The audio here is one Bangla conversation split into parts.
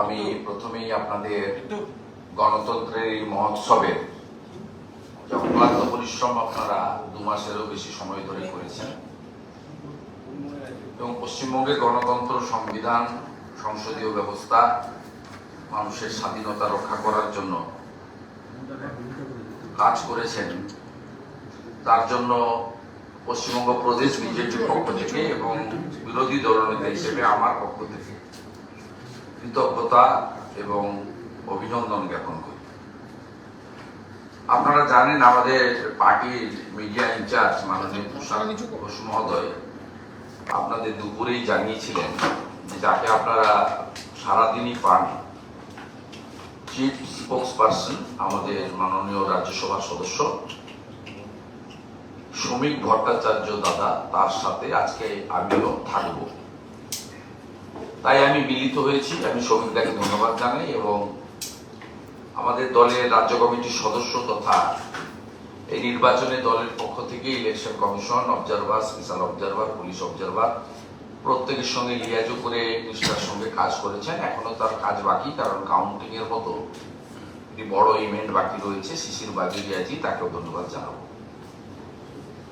আমি প্রথমেই আপনাদের গণতন্ত্রের এই মহোৎসবের যে অক্লান্ত পরিশ্রম আপনারা দু মাসেরও বেশি সময় ধরে করেছেন। এবং পশ্চিমবঙ্গের গণতন্ত্র সংবিধান, সংসদীয় ব্যবস্থা, মানুষের স্বাধীনতা রক্ষা করার জন্য কাজ করেছেন। তার জন্য পশ্চিমবঙ্গ প্রদেশ বিজেপির পক্ষ থেকে এবং বিরোধী দলনেতা হিসেবে আমার পক্ষ থেকে কৃতজ্ঞতা এবং অভিনন্দন জ্ঞাপন করি। আপনারা জানেন আমাদের পার্টির মিডিয়া ইনচার্জ মাননীয় তুষার ঘোষ মহোদয় আপনাদের দুপুরেই জানিয়েছিলেন যে যাকে আপনারা সারাদিনই পান, চিফ স্পোক্স পার্সন আমাদের মাননীয় রাজ্যসভার সদস্য, শ্রমিক ভট্টাচার্য দাদা, তার সাথে আজকে আমিও থাকব। তাই আমি মিলিত হয়েছি, আমি শ্রমিকদাকে ধন্যবাদ জানাই এবং আমাদের দলের রাজ্য কমিটির সদস্য তথা এই নির্বাচনে দলের পক্ষ থেকে election commission observer special observer police observer প্রত্যেকের সঙ্গে লিয়াজো করে নিষ্ঠার সঙ্গে কাজ করেছেন। এখনও তার কাজ বাকি, কারণ কাউন্টিং এর মতো একটি বড় ইভেন্ট বাকি রয়েছে, শিশির বাজুরিয়াজি তাকেও ধন্যবাদ জানাব।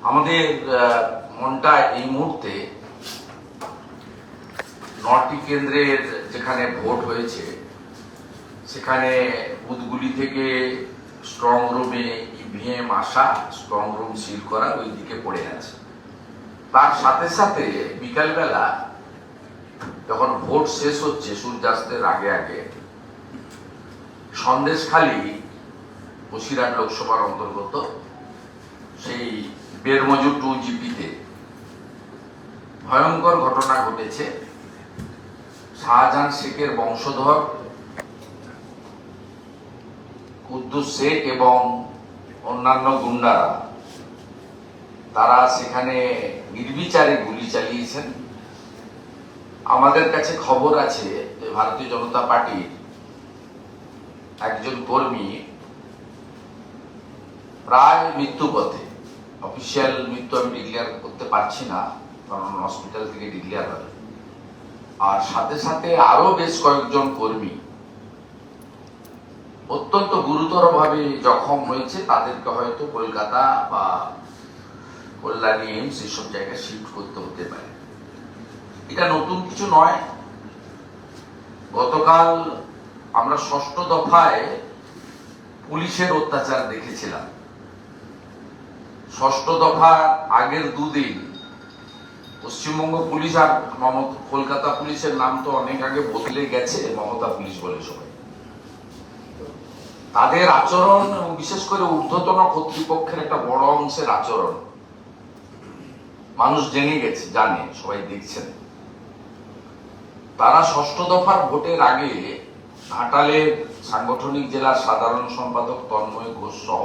আমাদের মনটা এই মুহূর্তে নটি কেন্দ্রের যেখানে ভোট হয়েছে, সেখানে বুথগুলি থেকে স্ট্রং রুমে ইভিএম আসা স্ট্রং রুম সিল করা ওই দিকে পড়ে আছে। তার সাথে সাথে বিকালবেলা যখন ভোট শেষ হচ্ছে সূর্যাস্তের আগে আগে, সন্দেশখালী বসিরহাট লোকসভার অন্তর্গত সেই বেরমজু টু জিপিতে ভয়ঙ্কর ঘটনা ঘটেছে। শাহজাহান শেখের বংশধর। কুদ্দুস শেখ এবং অন্যান্য গুন্ডারা। তারা সেখানে নির্বিচারে গুলি চালিয়েছেন। আমাদের কাছে খবর আছে যে ভারতীয় জনতা পার্টির একজন কর্মী প্রায় মৃত্যু পথে। অফিসিয়াল মৃত্যু আমি ডিক্লেয়ার করতে পারছি না, কারণ হসপিটাল থেকে ডিক্লেয়ার হবে আর সাথে সাথে আরও বেশ কয়েকজন কর্মী অত্যন্ত গুরুতরভাবে জখম হয়েছে। তাদেরকে হয়তো কলকাতা বা কল্যাণী এইমস এসব জায়গায় শিফট করতে হতে পারে। এটা নতুন কিছু নয়। গতকাল আমরা ষষ্ঠ দফায় পুলিশের অত্যাচার দেখেছিলাম। ষষ্ঠ দফার আগের দুদিন পশ্চিমবঙ্গ পুলিশ আর মমতা, কলকাতা পুলিশের নাম তো অনেক আগে বদলে গেছে, মমতা পুলিশ বলে সবাই। তাদের আচরণ এবং বিশেষ করে ঊর্ধ্বতন কর্তৃপক্ষের একটা বড় অংশের আচরণ। মানুষ জেনে গেছে, জানে, সবাই দেখছেন। তারা ষষ্ঠ দফার ভোটের আগে ঘাটালের সাংগঠনিক জেলার সাধারণ সম্পাদক তন্ময় ঘোষ সহ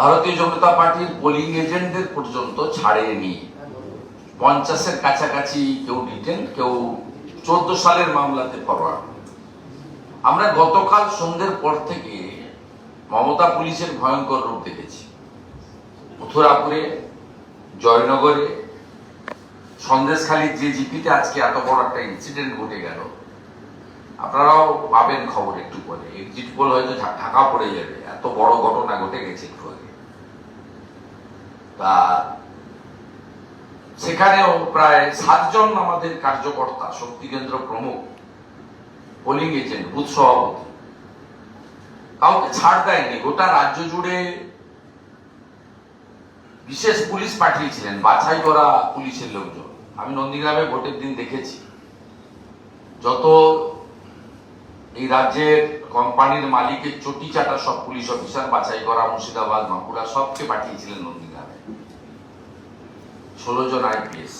ভারতীয় জনতা পার্টির পোলিং এজেন্টদের পর্যন্ত ছাড়েনি। পঞ্চাশের কাছাকাছি কেউ ডিটেন কেউ চোদ্দ সালের মামলাতে ফরওয়ার্ড আমরা গতকাল সন্ধ্যের পর থেকে মমতা পুলিশের ভয়ঙ্কর রূপ দেখেছি। মথুরাপুরে, জয়নগরে, সন্দেশখালীর যে জিপিতে আজকে এত বড় একটা ইনসিডেন্ট ঘটে গেল। আপনারাও পাবেন খবর একটু পরে। এক্সিট পোল হয়তো ঢাকা পড়ে যাবে। এত বড় ঘটনা ঘটে গেছে একটু আগে। তা সেখানেও প্রায় সাতজন আমাদের কার্যকর্তা, শক্তি কেন্দ্র প্রমুখ পোলিং এজেন্ট বুথ সভাপতি। কাউকে ছাড় দেয়নি, গোটা রাজ্য জুড়ে বিশেষ পুলিশ পাঠিয়েছিলেন বাছাই করা পুলিশের লোকজন। আমি নন্দীগ্রামে ভোটের দিন দেখেছি। যত এই রাজ্যের কোম্পানির মালিকের চটি চাটা সব পুলিশ অফিসার বাছাই করা মুর্শিদাবাদ, বাঁকুড়া, সবকে পাঠিয়েছিলেন নন্দীগ্রামে। ষোলো জন আইপিএস।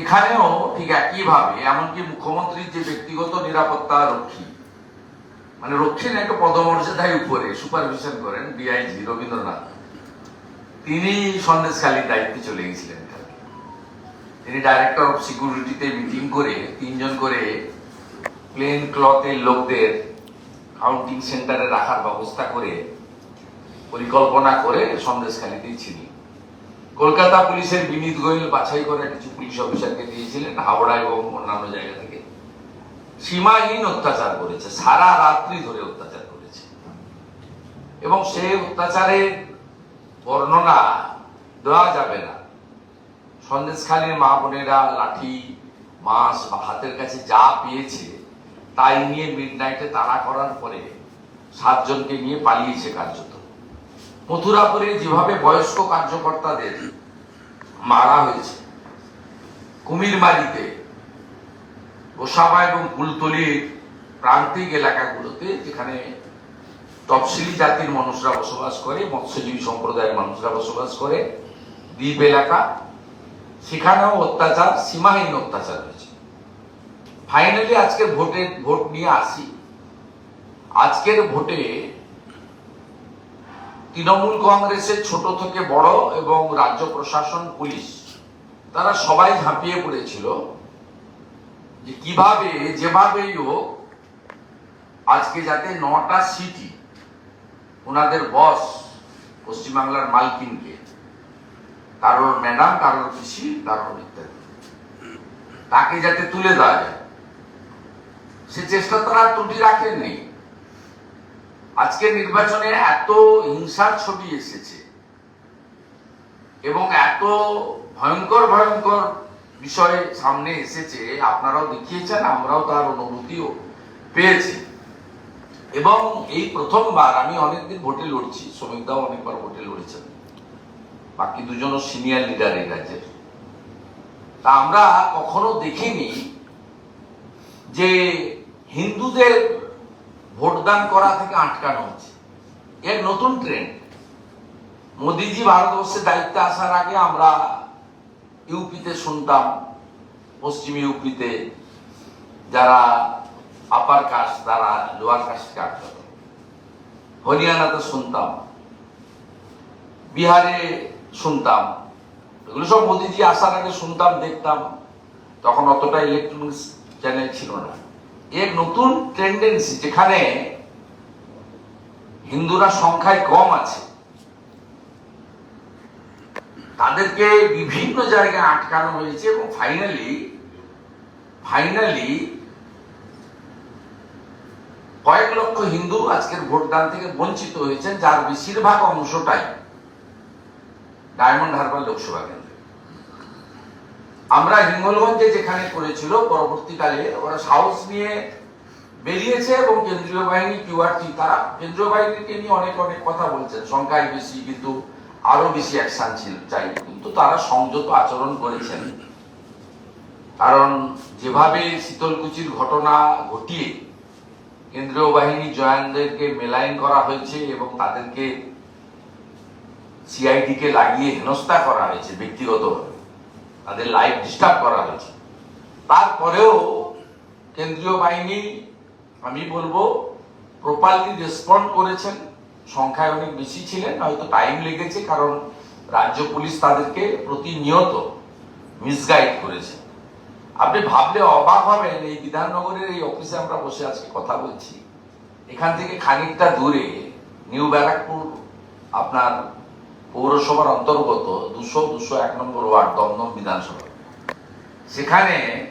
এখানেও ঠিক একইভাবে, এমনকি মুখ্যমন্ত্রীর যে ব্যক্তিগত নিরাপত্তা রক্ষী মানে রক্ষী না, একটা পদমর্যাদায় উপরে, সুপারভিশন করেন ডিআইজি রবীন্দ্রনাথ। তিনি সন্দেশখালীর দায়িত্বে চলে গেছিলেন তিনি ডাইরেক্টর অফ সিকিউরিটিতে মিটিং করে তিনজন করে প্লেন ক্লথের লোকদের কাউন্টিং সেন্টারে রাখার ব্যবস্থা করে পরিকল্পনা করে সন্দেশখালীতেই ছিলেন। কলকাতা পুলিশের বিনীত গোয়েল বাছাই করে কিছু পুলিশ অফিসারকে দিয়েছিলেন হাওড়া এবং অন্যান্য জায়গা থেকে। সীমাহীন অত্যাচার করেছে, সারা রাত্রি ধরে অত্যাচার করেছে। এবং সেই অত্যাচারের বর্ণনা দেওয়া যাবে না। সন্দেশখালীর মা বোনেরা লাঠি মাস বা হাতের কাছে যা পেয়েছে, তাই নিয়ে মিড নাইটে তাড়া করার পরে সাতজনকে নিয়ে পালিয়েছে কার্যত। মথুরাপুরে যেভাবে বয়স্ক কার্যকর্তাদের মারা হয়েছে, কুমিরমারিতে, গোসাবা এবং কুলতলির প্রান্তিক এলাকাগুলোতে যেখানে তফসিলি জাতির মানুষরা বসবাস করে, মৎস্যজীবী সম্প্রদায়ের মানুষরা বসবাস করে, দ্বীপ এলাকা, সেখানেও অত্যাচার, সীমাহীন অত্যাচার হয়েছে। ফাইনালি আজকের ভোটের, ভোট নিয়ে আসি। আজকের ভোটে তৃণমূল কংগ্রেসের ছোট থেকে বড় এবং রাজ্য প্রশাসন, পুলিশ, তারা সবাই ঝাঁপিয়ে পড়েছিল যে কীভাবে, যেভাবেই হোক, আজকে যাতে নটা সিটি ওনাদের বস পশ্চিমবাংলার মালকিনকে, কারোর ম্যাডাম, কারোর পিসি, কারোর ইত্যাদি, তাকে যাতে তুলে দেওয়া যায়। সে চেষ্টা তারা ত্রুটি রাখেননি। আজকে নির্বাচনে এত হিংসার ছবি এসেছে এবং এত ভয়ঙ্কর ভয়ঙ্কর বিষয় সামনে এসেছে, আপনারাও দেখিয়েছেন, আমরাও তার অনুভূতিও পেয়েছি। এবং এই প্রথমবার আমি অনেকদিন ভোটে লড়ছি শ্রমিকদাও অনেকবার ভোটে লড়েছেন। বাকি দুজনও সিনিয়র লিডার এই রাজ্যের। তা আমরা কখনো দেখিনি যে হিন্দুদের ভোটদান করা থেকে আটকানো হচ্ছে। এর নতুন ট্রেন্ড মোদিজি ভারতবর্ষে দায়িত্বে আসার আগে আমরা ইউপিতে শুনতাম, পশ্চিম ইউপিতে যারা আপার কাস্ট তারা লোয়ার কাস্টকে আটকাত। হরিয়ানাতে শুনতাম, বিহারে শুনতাম। এগুলো সব মোদিজি আসার আগে শুনতাম, দেখতাম। তখন অতটা ইলেকট্রনিক্স চ্যানেল ছিল না। এর নতুন টেন্ডেন্সি যেখানে হিন্দুরা সংখ্যায় কম আছে। তাদেরকে বিভিন্ন জায়গায় আটকানো হয়েছে এবং ফাইনালি ফাইনালি কয়েক লক্ষ হিন্দু আজকের ভোটদান থেকে বঞ্চিত হয়েছেন, যার বেশিরভাগ অংশটাই ডায়মন্ড হারবার লোকসভা কেন্দ্রে। আমরা হিঙ্গলগঞ্জে যেখানে করেছিল, পরবর্তীকালে ওরা সাহস নিয়ে বেরিয়েছে এবং কেন্দ্রীয় বাহিনী কিউআরটি তারা কেন্দ্রীয় বাহিনীকে নিয়ে অনেক অনেক কথা বলছেন। সংখ্যায় বেশি, কিন্তু আরও বেশি অ্যাকশন ছিল, চাই। কিন্তু তারা সংযত আচরণ করেছেন। কারণ যেভাবে শীতলকুচির ঘটনা ঘটিয়ে কেন্দ্রীয় বাহিনী জওয়ানদেরকে মেলাইন করা হয়েছে এবং তাদেরকে সিআইডি কে লাগিয়ে হেনস্থা করা হয়েছে ব্যক্তিগতভাবে তাদের লাইফ ডিস্টার্ব করা হয়েছে। তারপরেও কেন্দ্রীয় বাহিনী, আমি বলব প্রপারলি রেসপন্ড করেছেন। সংখ্যায় অনেক বেশি ছিলেন, হয়তো টাইম লেগেছে, কারণ রাজ্য পুলিশ তাদেরকে প্রতিনিয়ত মিসগাইড করেছে। আপনি ভাবলে অবাক হবেন, এই বিধাননগরের এই অফিসে আমরা বসে আজকে কথা বলছি। এখান থেকে খানিকটা দূরে, নিউ ব্যারাকপুর, আপনার পৌরসভার অন্তর্গত দুশো দুশো এক নম্বর ওয়ার্ড দমদম বিধানসভা। সেখানে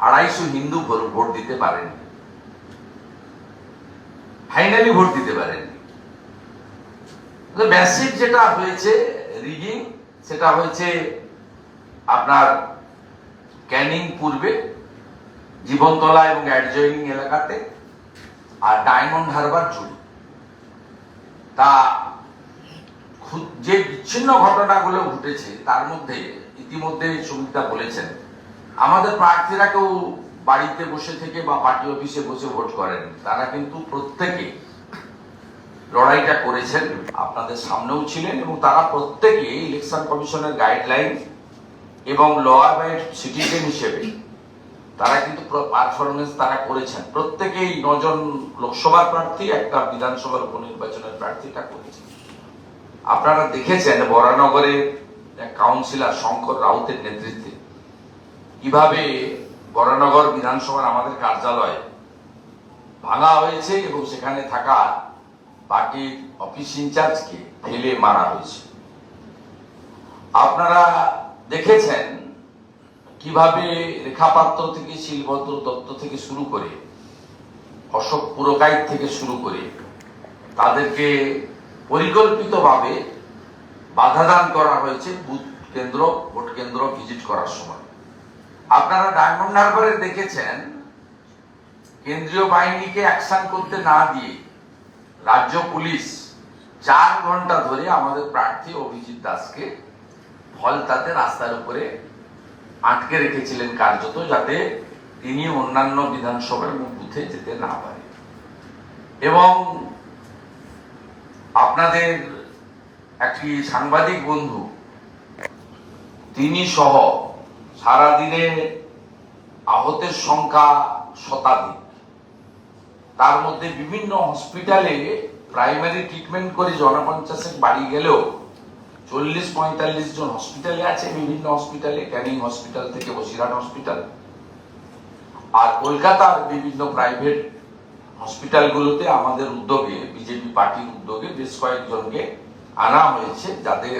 আড়াইশো হিন্দু ভোট- দিতে পারেন ফাইনালি ভোট দিতে পারেন ম্যাসিভ যেটা হয়েছে, রিগিং, সেটা হয়েছে আপনার ক্যানিং পূর্বে, জীবনতলা এবং অ্যাডজয়নিং এলাকাতে, আর ডায়মন্ড হারবার জুড়ে। তা যে বিচ্ছিন্ন ঘটনাগুলো ঘটেছে, তার মধ্যে ইতিমধ্যে সুমিতা বলেছেন, আমাদের প্রার্থীরা কেউ বাড়িতে বসে থেকে বা পার্টি অফিসে বসে ভোট করেন, তারা কিন্তু প্রত্যেকে লড়াইটা করেছেন, আপনাদের সামনেও ছিলেন এবং তারা প্রত্যেকে ইলেকশন কমিশনের গাইডলাইন এবং ল অ্যাবাইড সিটিজেন হিসেবে তারা কিন্তু পারফরমেন্স তারা করেছেন। প্রত্যেকেই নজন লোকসভার প্রার্থী, একটা বিধানসভার উপনির্বাচনের প্রার্থীটা করেছেন। আপনারা দেখেছেন বরানগরের এক কাউন্সিলর শঙ্কর রাউতের নেতৃত্বে। কীভাবে বরানগর বিধানসভার আমাদের কার্যালয় ভাঙা হয়েছে এবং সেখানে থাকা পার্টির অফিস ইনচার্জকে ফেলে মারা হয়েছে। আপনারা দেখেছেন কীভাবে রেখাপাত্র থেকে শিলভদ্র দত্ত থেকে শুরু করে, অশোক পুরকাইত থেকে শুরু করে তাদেরকে পরিকল্পিতভাবে বাধাদান করা হয়েছে বুথ কেন্দ্র, ভোট কেন্দ্র ভিজিট করার সময়। আপনারা ডায়মন্ড হারবারে দেখেছেন, কেন্দ্রীয় বাহিনীকে অ্যাকশন করতে না দিয়ে রাজ্য পুলিশ চার ঘণ্টা ধরে আমাদের প্রার্থী অভিজিৎ দাসকে ফলতাতে রাস্তার উপরে আটকে রেখেছিলেন কার্যত, যাতে তিনি অন্যান্য বিধানসভার বুথে যেতে না পারে। এবং আপনাদের একটি সাংবাদিক বন্ধু, তিনি সহ সারাদিনে আহতের সংখ্যা শতাধিক। তার মধ্যে বিভিন্ন হসপিটালে প্রাইমারি ট্রিটমেন্ট করে জনপঞ্চাশেক বাড়ি গেলেও চল্লিশ পঁয়তাল্লিশ জন হসপিটালে আছে, বিভিন্ন হসপিটালে, ক্যানিং হসপিটাল থেকে বসিরহাট হসপিটাল। আর কলকাতার বিভিন্ন প্রাইভেট হসপিটালগুলোতে আমাদের উদ্যোগে, বিজেপি পার্টির উদ্যোগে বেশ কয়েকজনকে আনা হয়েছে যাদের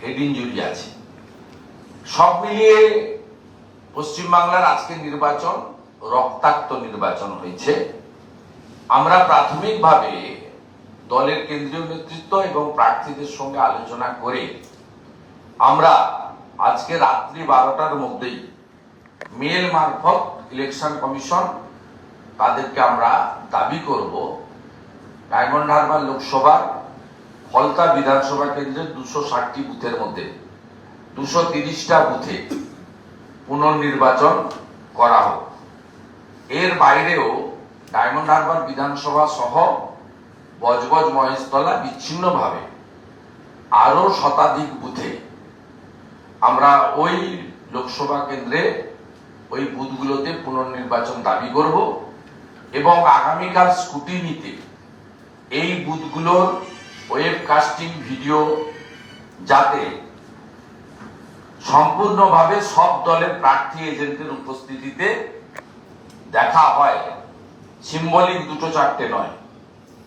হেড ইঞ্জুরি আছে। সব মিলিয়ে পশ্চিমবাংলার আজকে নির্বাচন রক্তাক্ত নির্বাচন হয়েছে। আমরা প্রাথমিকভাবে দলের কেন্দ্রীয় নেতৃত্ব এবং প্রার্থীদের সঙ্গে আলোচনা করে আমরা আজকে রাত্রি বারোটার মধ্যেই মেল মারফত ইলেকশন কমিশন তাদেরকে আমরা দাবি করব ডায়মন্ড হারবার লোকসভার ফলতা বিধানসভা কেন্দ্রের দুশো ষাটটি বুথের মধ্যে, দুশো তিরিশটা বুথে পুনর্নির্বাচন করা হোক। এর বাইরেও ডায়মন্ড হারবার বিধানসভা সহ বজবজ মহেশতলা বিচ্ছিন্নভাবে আরও শতাধিক বুথে আমরা ওই লোকসভা কেন্দ্রে ওই বুথগুলোতে পুনর্নির্বাচন দাবি করব। এবং আগামীকাল স্কুটিনিতে এই বুথগুলোর ওয়েবকাস্টিং ভিডিও যাতে সম্পূর্ণভাবে সব দলের প্রার্থী এজেন্টের উপস্থিতিতে দেখা হয় সিম্বলিক দুটো চারটে নয়।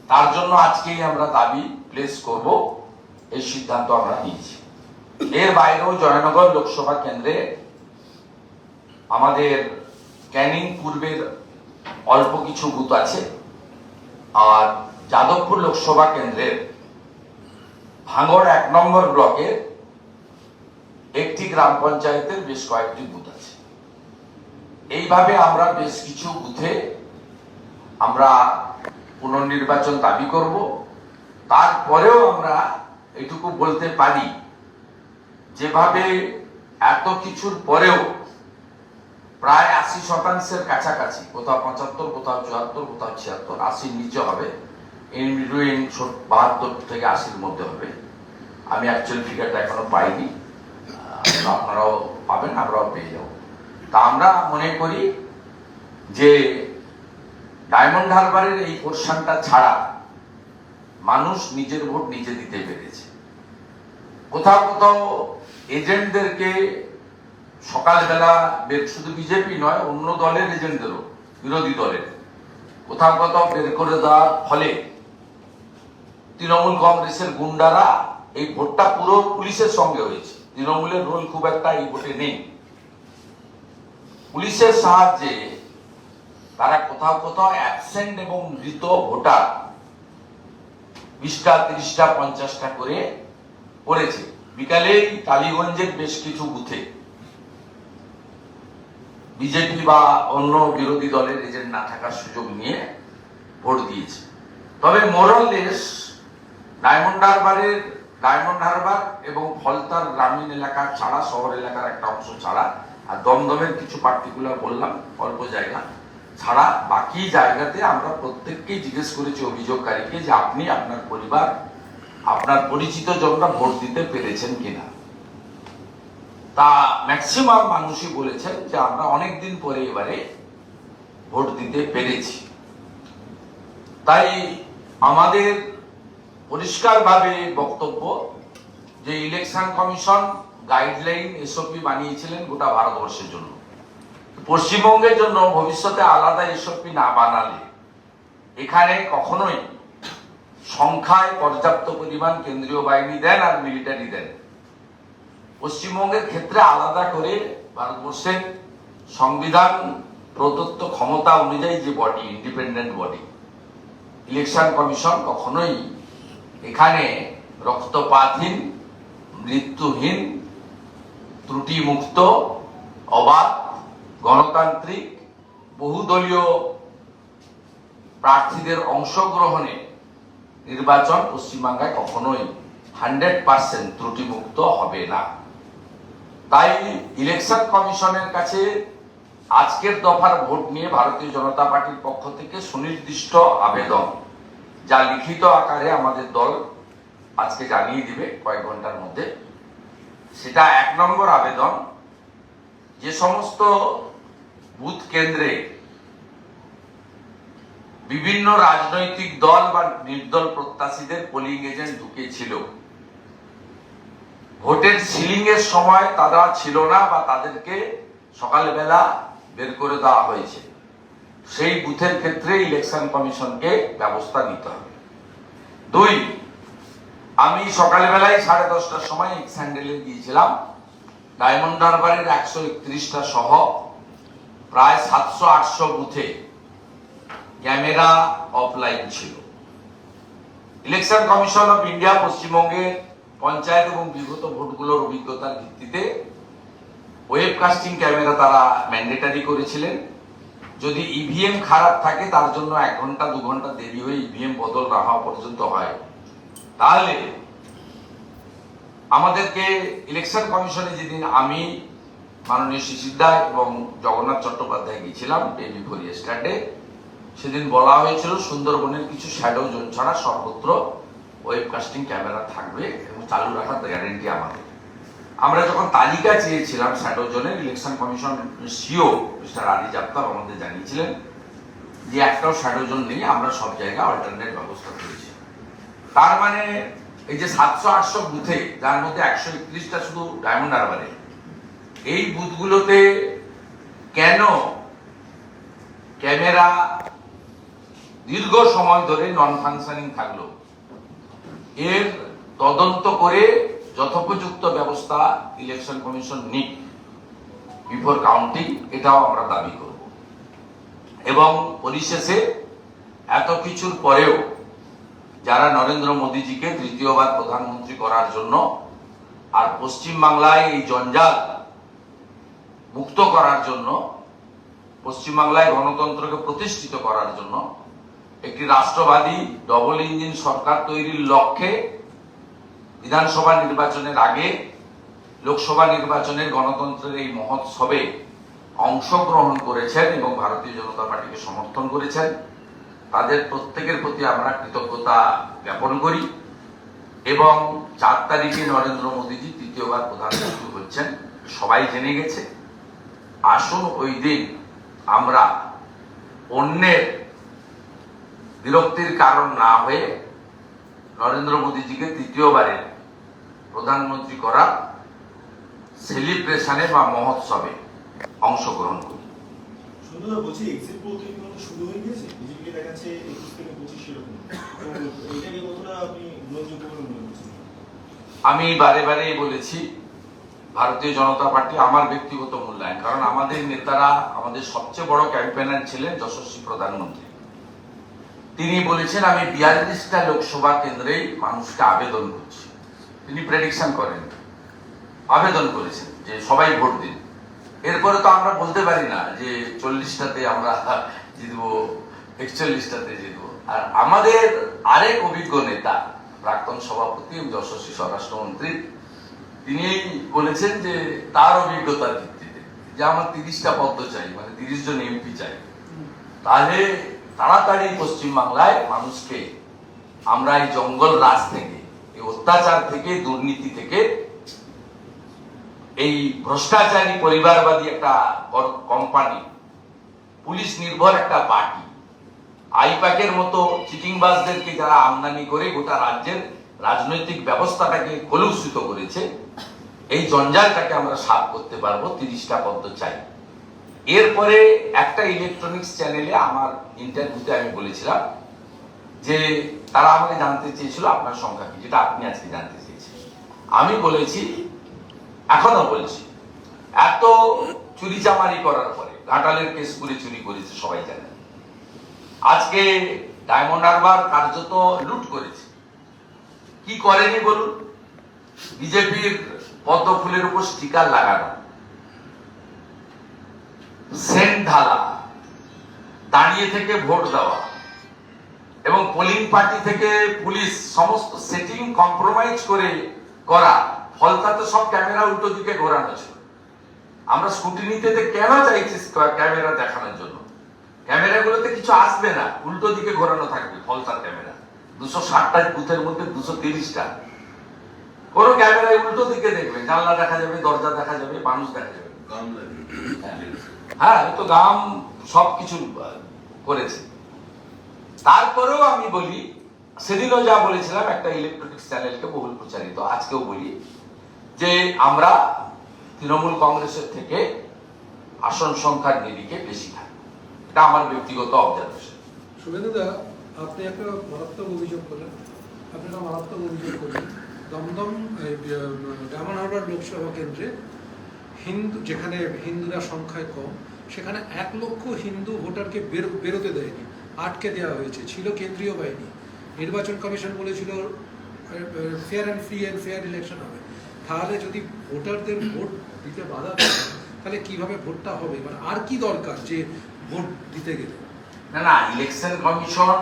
তার জন্য আজকেই আমরা দাবি প্লেস করব, এই সিদ্ধান্ত আমরা নিয়েছি। এর বাইরেও জয়নগর লোকসভা কেন্দ্রে আমাদের ক্যানিং পূর্বের অল্প কিছু বুথ আছে। আর যাদবপুর লোকসভা কেন্দ্রের ভাঙড় এক নম্বর ব্লকের একটি গ্রাম পঞ্চায়েতের বেশ কয়েকটি বুথ আছে। এইভাবে আমরা বেশ কিছু বুথে আমরা পুনর্নির্বাচন দাবি করব। তারপরেও আমরা এটুকু বলতে পারি, যেভাবে এত কিছুর পরেও প্রায় আশি শতাংশের কাছাকাছি, কোথাও পঁচাত্তর, কোথাও চুয়াত্তর, কোথাও ছিয়াত্তর, আশির নিচে হবে। বাহাত্তর থেকে আশির মধ্যে হবে। আমি অ্যাকচুয়াল ফিগারটা এখনও পাইনি। আপনারাও পাবেন, আমরাও পেয়ে যাব। তা আমরা মনে করি যে ডায়মন্ড হারবারের এই পোর্শনটা ছাড়া মানুষ নিজের ভোট নিজে দিতে পেরেছে। কোথাও কোথাও এজেন্টদেরকে সকালবেলা শুধু বিজেপি নয়, অন্য দলের এজেন্টদেরও, বিরোধী দলের। কোথাও কোথাও বের করে দেওয়ার ফলে তৃণমূল কংগ্রেসের গুন্ডারা এই ভোটটা পুরো পুলিশের সঙ্গে হয়েছে। তৃণমূলের রোল খুব একটা এই ভোটে নেই। পুলিশের সাহায্যে তারা কোথাও কোথাও অ্যাবসেন্ট এবং মৃত ভোটার বিশটা, তিরিশটা, পঞ্চাশটা করে করেছে বিকালে টালিগঞ্জের বেশ কিছু বুথে বিজেপি বা অন্য বিরোধী দলের এজেন্ট না থাকার সুযোগ নিয়ে ভোট দিয়েছে। তবে মোরাললেস ডায়মন্ড হারবারের, ডায়মন্ড হারবার এবং ফলতার গ্রামীণ এলাকা ছাড়া, শহর এলাকার একটা অংশ ছাড়া, আর দমদমের কিছু পার্টিকুলার বললাম, অল্প জায়গা ছাড়া বাকি জায়গাতে আমরা প্রত্যেককেই জিজ্ঞেস করেছি অভিযোগকারীকে যে আপনি আপনার পরিবার, আপনার পরিচিত জনরা ভোট দিতে পেরেছেন কিনা। তা ম্যাক্সিমাম মানুষই বলেছেন যে আমরা অনেক দিন পরে এবারে ভোট দিতে পেরেছি। তাই আমাদের পরিষ্কারভাবে বক্তব্য যে ইলেকশন কমিশন গাইডলাইন এসওপি বানিয়েছিলেন গোটা ভারতবর্ষের জন্য। পশ্চিমবঙ্গের জন্য ভবিষ্যতে আলাদা এসওপি না বানালে এখানে কখনোই সংখ্যায় পর্যাপ্ত পরিমাণ কেন্দ্রীয় বাহিনী দেন আর মিলিটারি দেন। পশ্চিমবঙ্গের ক্ষেত্রে আলাদা করে ভারতবর্ষের সংবিধান, প্রদত্ত ক্ষমতা অনুযায়ী যে body independent body election commission কখনোই এখানে রক্তপাতহীন, মৃত্যুহীন, ত্রুটিমুক্ত, অবাধ, গণতান্ত্রিক, বহুদলীয় প্রার্থীদের অংশগ্রহণে নির্বাচন পশ্চিমবাংলায় কখনোই হান্ড্রেড পার্সেন্ট ত্রুটিমুক্ত হবে না। তাই ইলেকশন কমিশনের কাছে আজকের দফার ভোট নিয়ে ভারতীয় জনতা পার্টির পক্ষ থেকে সুনির্দিষ্ট আবেদন, যা লিখিত আকারে আমাদের দল আজকে জানিয়ে দিবে কয়েক ঘণ্টার মধ্যে। সেটা এক নম্বর আবেদন। যে সমস্ত বুথ কেন্দ্রে বিভিন্ন রাজনৈতিক দল বা নির্দল প্রত্যাশীদের পোলিং এজেন্ট ঢুকেছিল ভোটের সিলিং এর সময় তারা ছিল না বা তাদেরকে সকালবেলা বের করে দেওয়া হয়েছে। সেই বুথের ক্ষেত্রে ইলেকশন কমিশনকে ব্যবস্থা নিতে হবে। দুই, আমি সকালবেলায় সাড়ে দশটার সময় এক স্যান্ডেলে গিয়েছিলাম। ডায়মন্ড হারবারের একশো একত্রিশটা সহ প্রায় সাতশো আটশো বুথে ক্যামেরা অফলাইন ছিল। ইলেকশন কমিশন অফ ইন্ডিয়া পশ্চিমবঙ্গের পঞ্চায়েত এবং বিগত ভোটগুলোর অভিজ্ঞতার ভিত্তিতে ওয়েবকাস্টিং ক্যামেরা তারা ম্যান্ডেটারি করেছিলেন। যদি ইভিএম খারাপ থাকে, তার জন্য এক ঘণ্টা, দু ঘণ্টা দেরি হয়ে ইভিএম বদল না হওয়া পর্যন্ত হয়। তাহলে আমাদেরকে ইলেকশন কমিশনে যেদিন আমি, মাননীয় শিশিরদা এবং জগন্নাথ চট্টোপাধ্যায় গিয়েছিলাম বেবি ফরিয়া স্ট্যান্ডে সেদিন বলা হয়েছিল সুন্দরবনের কিছু শ্যাডো জোন ছাড়া সর্বত্র ওয়েবকাস্টিং ক্যামেরা থাকবে। চালু রাখার গ্যারেন্টি আমাদের। আমরা যখন তালিকা চেয়েছিলাম শ্যাডো জোনের election commission CO mister Ali Japtar আমাদের জানিয়েছিলেন যে একটাও শ্যাডো জোন নেই, আমরা সব জায়গায় অল্টারনেট ব্যবস্থা করেছি। তার মানে এই যে সাতশো, আটশো বুথে, যার মধ্যে একশো একত্রিশটা শুধু ডায়মন্ড হারবারে এই বুথগুলোতে কেন ক্যামেরা দীর্ঘ সময় ধরে নন ফাংশনিং থাকল? এর তদন্ত করে যথোপযুক্ত ব্যবস্থা ইলেকশন কমিশন নিক। বিফোর কাউন্টিং এটাও আমরা দাবি করব। এবং পরিশেষে এত কিছুর পরেও যারা নরেন্দ্র মোদীজিকে তৃতীয়বার প্রধানমন্ত্রী করার জন্য আর পশ্চিম বাংলায় এই জঞ্জাল মুক্ত করার জন্য, পশ্চিমবাংলায় গণতন্ত্রকে প্রতিষ্ঠিত করার জন্য একটি রাষ্ট্রবাদী ডবল ইঞ্জিন সরকার তৈরির লক্ষ্যে বিধানসভা নির্বাচনের আগে লোকসভা নির্বাচনের গণতন্ত্রের এই মহোৎসবে অংশগ্রহণ করেছেন এবং ভারতীয় জনতা পার্টিকে সমর্থন করেছেন। তাদের প্রত্যেকের প্রতি আমরা কৃতজ্ঞতা জ্ঞাপন করি এবং চার তারিখে নরেন্দ্র মোদীজি তৃতীয়বার প্রধানমন্ত্রী হচ্ছেন, সবাই জেনে গেছে। আসুন ওই দিন আমরা অন্যের বিরক্তির কারণ না হয়ে নরেন্দ্র মোদীজিকে তৃতীয়বারের প্রধানমন্ত্রী করা সেলিব্রেশনে বা মহোৎসবে অংশগ্রহণ করি। আমি বারে বারে বলেছি ভারতীয় জনতা পার্টি আমার ব্যক্তিগত মূল্যায়ন কারণ আমাদের নেতারা আমাদের সবচেয়ে বড় ক্যাম্পেনার ছিলেন যশস্বী প্রধানমন্ত্রী। তিনি বলেছেন আমি বিয়াল্লিশটা লোকসভা কেন্দ্রেই মানুষকে আবেদন করছি। তিনি প্রেডিকশন করেন, আবেদন করেছেন যে সবাই ভোট দিন। এরপরে তো আমরা বলতে পারি না যে চল্লিশটাতে আমরা জিতবো, একচল্লিশটাতে জিতবো। আর আমাদের আরেক অভিজ্ঞ নেতা, প্রাক্তন সভাপতি, যশস্বী স্বরাষ্ট্রমন্ত্রী, তিনি বলেছেন যে তার অভিজ্ঞতার ভিত্তিতে যে আমার তিরিশটা পদ্ম চাই মানে তিরিশ জন এমপি চাই, তাহলে তাড়াতাড়ি পশ্চিমবাংলায় মানুষকে আমরা এই জঙ্গল রাজ থেকে এই অত্যাচার থেকে, দুর্নীতি থেকে, এই ভ্রষ্টাচারী পরিবারবাদী একটা কোম্পানি পুলিশ নির্ভর একটা পার্টি আইপ্যাকের মতো চিটিংবাজদেরকে যারা আমদানি করে গোটা রাজ্যের রাজনৈতিক ব্যবস্থাটাকে কলুষিত করেছে, এই জঞ্জালটাকে আমরা সাফ করতে পারব, তিরিশটা পদ্ম চাই। এরপরে একটা ইলেকট্রনিক্স চ্যানেলে আমার ইন্টারভিউতে আমি বলেছিলাম যে তারা আমাকে জানতে চেয়েছিল, আপনার সংখ্যা কি? যেটা আপনি আজকে জানতে চেয়েছেন। আমি বলেছি, এখনও বলছি, এত চুরি চামারি করার পরে, ঘাটালের কেস করে চুরি করেছে, সবাই জানে। আজকে ডায়মন্ড হারবার কার্যত লুট করেছে। কি করেনি বলুন? বিজেপির পদ্ম ফুলের উপর স্টিকার লাগানো। সেন্ট ঢালা, দাঁড়িয়ে থেকে ভোট দেওয়া। এবং পোলিং পার্টি থেকে পুলিশ সমস্ত সেটিং কম্প্রোমাইজ করে করা। ফলতাতে সব ক্যামেরা উল্টো দিকে ঘোরানো ছিল। আমরা স্কুটিনিতে কেন চাইছি ক্যামেরা দেখানোর জন্য? ক্যামেরাগুলোতে কিছু আসবে না উল্টো দিকে ঘোরানো থাকবে ফলতার ক্যামেরা। দুশো ষাটটা বুথের মধ্যে দুশো তিরিশটা। কোনো ক্যামেরায় উল্টো দিকে দেখবে জানলা দেখা যাবে দরজা দেখা যাবে মানুষ দেখা যাবে। হ্যাঁ এই তো গাম সবকিছু করেছে। তারপরেও আমি বলি, সেদিনও যা বলেছিলাম, একটা ইলেকট্রনিক্স চ্যানেলকে বহুল প্রচারিত। আজকেও বলি যে, আমরা তৃণমূল কংগ্রেসের থেকে আসন সংখ্যার নিরিখে বেশি থাকব এটা আমার ব্যক্তিগত অবজারভেশন শুভেন্দুদা, আপনি একটা মারাত্মক অভিযোগ করলেন। আপনি একটা মারাত্মক অভিযোগ করলেন। দমদম ডায়মন্ড হারবার লোকসভা কেন্দ্রে হিন্দু, যেখানে হিন্দুরা সংখ্যায় কম, সেখানে এক লক্ষ হিন্দু ভোটারকে বেরোতে দেয়নি। আটকে দেওয়া হয়েছে। ছিল কেন্দ্রীয় বাহিনী। নির্বাচন কমিশন বলেছিল fair and free and fair election হবে। তাহলে যদি ভোটারদের ভোট দিতে বাধা দেয়, তাহলে কীভাবে ভোটটা হবে? মানে আর কি দরকার যে ভোট দিতে গেলে? না না ইলেকশন কমিশন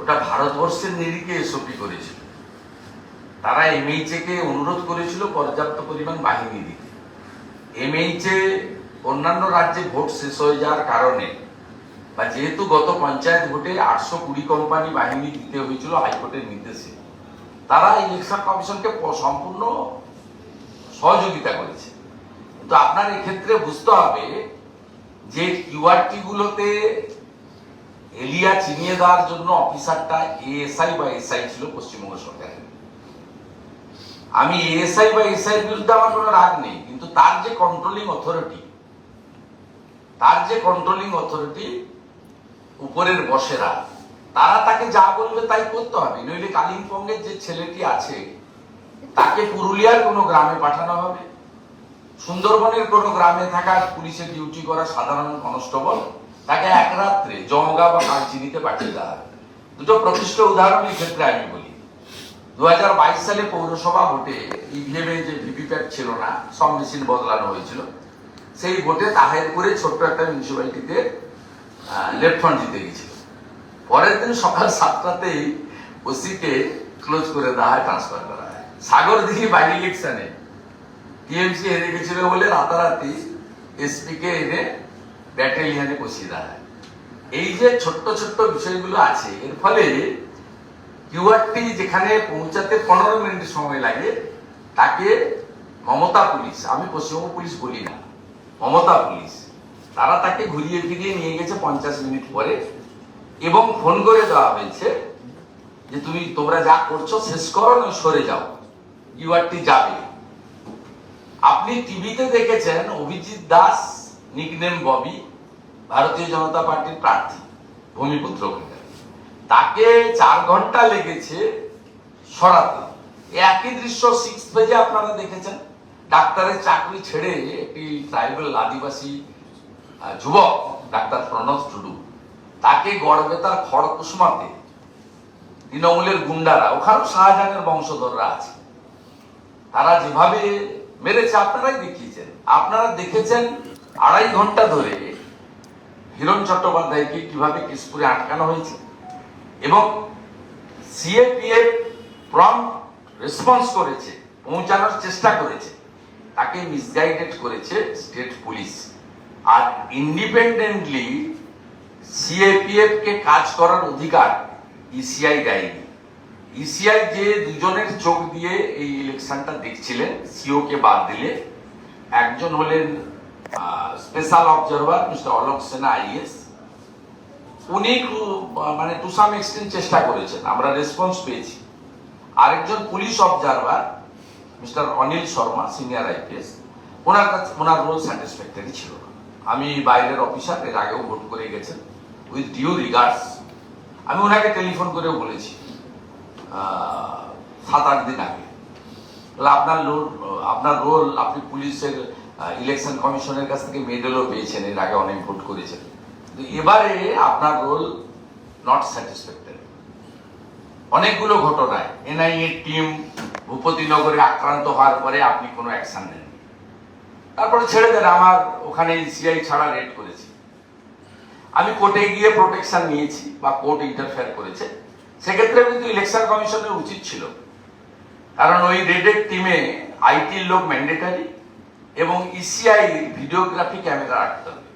ওটা ভারতবর্ষের নিরিখে এসওপি করেছিল। তারা এমএইচএ কে অনুরোধ করেছিল পর্যাপ্ত পরিমাণ বাহিনী দিতে। এমএইচএ অন্যান্য রাজ্যে ভোট শেষ হয়ে যাওয়ার কারণে বা যেহেতু গত পঞ্চায়েত ভোটে আটশো কুড়ি কোম্পানি বাহিনী দিতে হয়েছিল, হাইকোর্টের নির্দেশে, তারা ইলেকশন কমিশনকে সম্পূর্ণ সহযোগিতা করেছে। কিন্তু আপনার এক্ষেত্রে বুঝতে হবে যে কিউআরটি গুলোতে এলিয়া চিনিয়ে দেওয়ার জন্য অফিসারটা এএসআই বা এসআই ছিল পশ্চিমবঙ্গ সরকারের। আমি এএসআই বা এসআই বিরুদ্ধে আমার কোনো রাগ নেই, কিন্তু তার যে কন্ট্রোলিং অথরিটি তার যে কন্ট্রোলিং অথরিটি উপরের বসেরা, তারা তাকে যা বলবে তাই করতে হবে। নইলে কালিম্পংয়ের যে ছেলেটি আছে, তাকে পুরুলিয়ার কোনো গ্রামে পাঠানো হবে। সুন্দরবনের কোনো গ্রামে থাকা পুলিশে ডিউটি করা সাধারণ কনস্টেবল, তাকে এক রাত্রে জমগা বা কালচিনিতে পাঠিয়ে দেওয়া হবে। দুটো প্রতিষ্ঠ উদাহরণ এই ক্ষেত্রে আমি বলি। দু হাজার বাইশ সালে পৌরসভা ভোটে ইভিএম এ যে ভিভিপ্যাট ছিল না, সব মেশিন বদলানো হয়েছিল। সেই ভোটে তাহেরপুরে ছোট্ট একটা মিউনিসিপ্যালিটিতে লেফট ফ্রন্ট জিতে গেছিল। পরের দিন সকাল সাতটাতেই ওসিকে ক্লোজ করে দেওয়া হয় ট্রান্সফার করা হয়। সাগর দিঘি বাই ইলেকশনে টিএমসি হেরে গেছিল বলে রাতারাতি এসপি কে এনে ব্যাটালিয়ানে বসিয়ে দেওয়া হয়। এই যে ছোট্ট ছোট্ট বিষয়গুলো আছে, এর ফলে কিউআরটি যেখানে পৌঁছাতে পনেরো মিনিট সময় লাগে, তাকে মমতা পুলিশ, আমি পশ্চিমবঙ্গ পুলিশ বলি না, মমতা পুলিশ তারা তাকে ঘুরিয়ে ফিরিয়ে নিয়ে গেছে পঞ্চাশ মিনিট পরে এবং ফোন করে দেওয়া হয়েছে যে তুমি, তোমরা যা করছ শেষ করো, না সরে যাও। কিউআরটি যাবে আপনি টিভিতে দেখেছেন অভিজিৎ দাস নিকনেম ববি, ভারতীয় জনতা পার্টির প্রার্থী, ভূমিপুত্র তাকে চার ঘণ্টা লেগেছে সরাতে। একই দৃশ্য সিক্স পেজে আপনারা দেখেছেন। ডাক্তারের চাকরি ছেড়ে একটি ট্রাইবাল আদিবাসী যুবক, ডাক্তার প্রণব টুডু তাকে গড়বেতার খড়কুসমাতে তৃণমূলের গুন্ডারা, ওখানেও শাহজাহানের বংশধররা আছে। তারা যেভাবে মেরেছে, আপনারাই দেখিয়েছেন। আপনারা দেখেছেন আড়াই ঘণ্টা ধরে হিরণ চট্টোপাধ্যায়কে কীভাবে কেশপুরে আটকানো হয়েছে এবং সিএপিএফ প্রম রেসপন্স করেছে, পৌঁছানোর চেষ্টা করেছে। তাকে মিসগাইডেড করেছে স্টেট পুলিশ আর ইন্ডিপেন্ডেন্টলি সিএপিএফ কে কাজ করার অধিকার ইসিআই দেয়নি। ইসিআই যে দুজনের চোখ দিয়ে এই ইলেকশনটা দেখছিলেন সিও কে বাদ দিলে, একজন হলেন স্পেশাল অবজারভার মিস্টার অলোক সেনা আইএস উনি মানে টু সাম এক্সটেন্ট চেষ্টা করেছেন, আমরা রেসপন্স পেয়েছি। আরেকজন police observer mister Anil Sharma senior IPS ওনার কাছে, ওনার রোল স্যাটিসফ্যাক্টরি ছিল না। আমি বাইরের অফিসার এর আগেও ভোট করে গেছেন উইথ ডিউ রিগার্ডস আমি ওনাকে টেলিফোন করেও বলেছি সাত আট দিন আগে। আপনার রোল আপনার রোল আপনি পুলিশের ইলেকশন কমিশনের কাছ থেকে মেডেলও পেয়েছেন, এর আগে অনেক ভোট করেছেন। এবারে আপনার রোল নট স্যাটিসফ্যাক্টরি অনেকগুলো ঘটনায় এনআইএ টিম ভূপতিনগরে আক্রান্ত হওয়ার পরে আপনি কোনো অ্যাকশন নেন তারপরে ছেড়ে দেন, আমার ওখানে সিআই ছাড়া রেড করেছি। আমি কোর্টে গিয়ে প্রোটেকশন নিয়েছি বা কোর্ট ইন্টারফেয়ার করেছে। সেক্ষেত্রে কিন্তু ইলেকশন কমিশনের উচিত ছিল। কারণ ওই রেডের টিমে আইটির লোক ম্যান্ডেটারি এবং E ইসিআই ভিডিওগ্রাফি ক্যামেরা রাখতে হবে।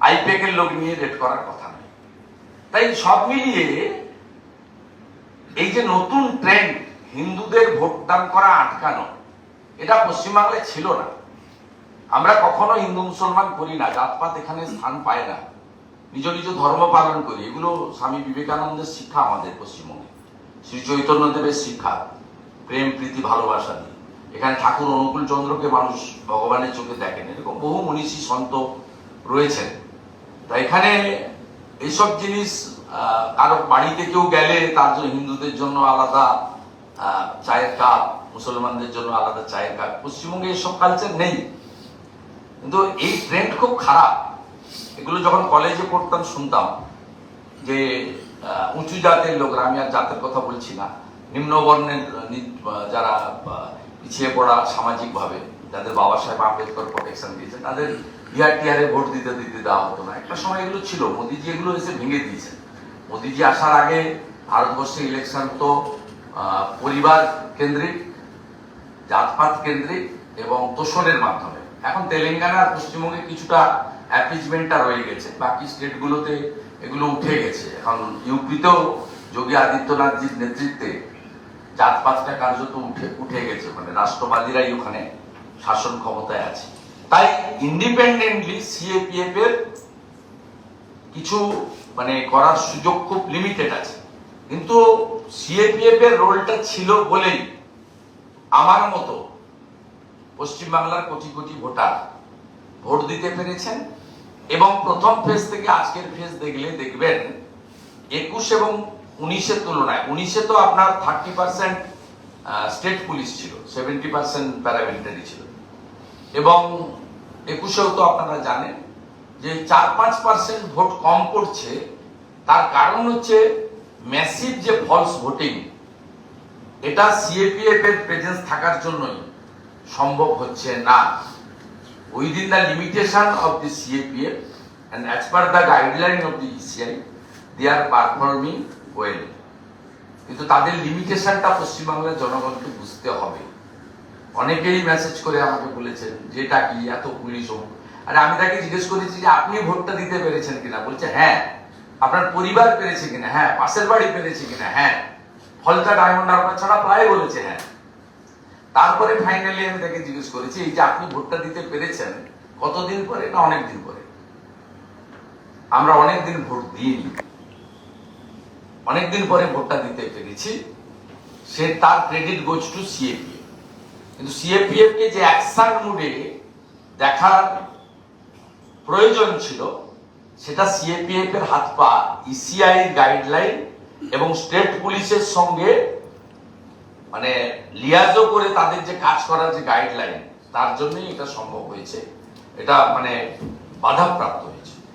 আইপ্যাক এর লোক নিয়ে রেড করার কথা নয়। তাই সব মিলিয়ে এই যে নতুন ট্রেন্ড হিন্দুদের ভোটদান করা আটকানো, এটা পশ্চিমবাংলায় ছিল না। আমরা কখনো হিন্দু মুসলমান করি না জাতপাত এখানে স্থান পায় না। নিজ নিজ ধর্ম পালন করি। এগুলো স্বামী বিবেকানন্দের শিক্ষা আমাদের পশ্চিমবঙ্গে। শ্রী চৈতন্যদেবের শিক্ষা, প্রেম, প্রীতি, ভালোবাসা দিয়ে এখানে ঠাকুর অনুকূল চন্দ্রকে মানুষ ভগবানের চোখে দেখেন। এরকম বহু মনীষী, সন্ত রয়েছেন। তা এখানে এইসব জিনিস কারও বাড়িতে কেউ গেলে তার জন্য হিন্দুদের জন্য আলাদা চায়ের কাপ, মুসলমানদের জন্য আলাদা চায়ের কাপ। পশ্চিমবঙ্গে এইসব কালচার নেই। কিন্তু এই ট্রেন্ড খুব খারাপ। এগুলো যখন কলেজে পড়তাম, শুনতাম যে উঁচু জাতের লোকরা, আমি আর জাতের কথা বলছি না, নিম্নবর্ণের যারা পিছিয়ে পড়া সামাজিকভাবে, যাদের বাবা সাহেব আম্বেদকর প্রোটেকশন দিয়েছে, তাদের বিহার টিহারে ভোট দিতে দিতে দেওয়া হতো না। একটা সময় এগুলো ছিল, মোদিজি এগুলো এসে ভেঙে দিয়েছেন মোদিজি আসার আগে ভারতবর্ষে ইলেকশন তো পরিবার কেন্দ্রিক, জাতপাত কেন্দ্রিক এবং তোষণের মাধ্যমে। এখন তেলেঙ্গানা আর পশ্চিমবঙ্গে কিছুটা অ্যাপিচমেন্টটা রয়ে গেছে। বাকি স্টেটগুলোতে এগুলো উঠে গেছে। এখন ইউপিতেও যোগী আদিত্যনাথজির নেতৃত্বে জাতপাতটা কার্যত উঠে উঠে গেছে। মানে রাষ্ট্রবাদীরাই ওখানে শাসন ক্ষমতায় আছে। তাই ইন্ডিপেন্ডেন্টলি সিএপিএফ এর কিছু মানে করার সুযোগ খুব লিমিটেড আছে। কিন্তু সিএপিএফ এর রোলটা ছিল বলেই আমার মতো পশ্চিমবাংলার কোটি কোটি ভোটার ভোট দিতে পেরেছেন এবং প্রথম ফেজ থেকে আজকের ফেজ দেখলে দেখবেন একুশ এবং উনিশের তুলনায়, উনিশে তো আপনার থার্টি পার্সেন্ট স্টেট পুলিশ ছিল সেভেন্টি পার্সেন্ট প্যারামিলিটারি ছিল। এবং একুশেও তো আপনারা জানেন যে চার পাঁচ পার্সেন্ট ভোট কম পড়ছে, তার কারণ হচ্ছে ম্যাসিভ যে ফলস ভোটিং এটা সিএপিএফ এর প্রেজেন্স থাকার জন্যই। সম্ভব হচ্ছে না। Within the limitation of the CAPF and as per the guideline of the ECI they are performing well কিন্তু তাদের লিমিটেশনটা পশ্চিমবাংলার জনগণকে বুঝতে হবে। অনেকেই মেসেজ করে আমাকে বলেছেন যে এটা কি, এত পুলিশ হোক আরে আমি তাকে জিজ্ঞেস করেছি যে, আপনি ভোটটা দিতে পেরেছেন কিনা? বলছে হ্যাঁ। আপনার পরিবার পেরেছে কিনা? হ্যাঁ। পাশের বাড়ি পেরেছে কিনা? হ্যাঁ। ফলতা ডায়মন্ড হারবার ছাড়া প্রায় বলেছে। হ্যাঁ। তারপরে ফাইনালি আমি তাকে জিজ্ঞেস করেছি, এই যে আপনি ভোটটা দিতে পেরেছেন, কতদিন পরে? না অনেক দিন পরে। আমরা অনেক দিন ভোট দিইনি। অনেকদিন পরে ভোটটা দিতে পেরেছি। সে তার ক্রেডিট গোজ টু সিএপিএফ কিন্তু সিএপিএফ কে যে অ্যাকশন মুডে দেখার প্রয়োজন ছিল, সেটা সিএপিএফ এর হাত পা ইসিআই গাইডলাইন এবং স্টেট পুলিশের সঙ্গে মানে লিয়াজও করে তাদের যে কাজ করার যে গাইডলাইন তার জন্যই এটা সম্ভব হয়েছে। এটা মানে বাধাপ্রাপ্ত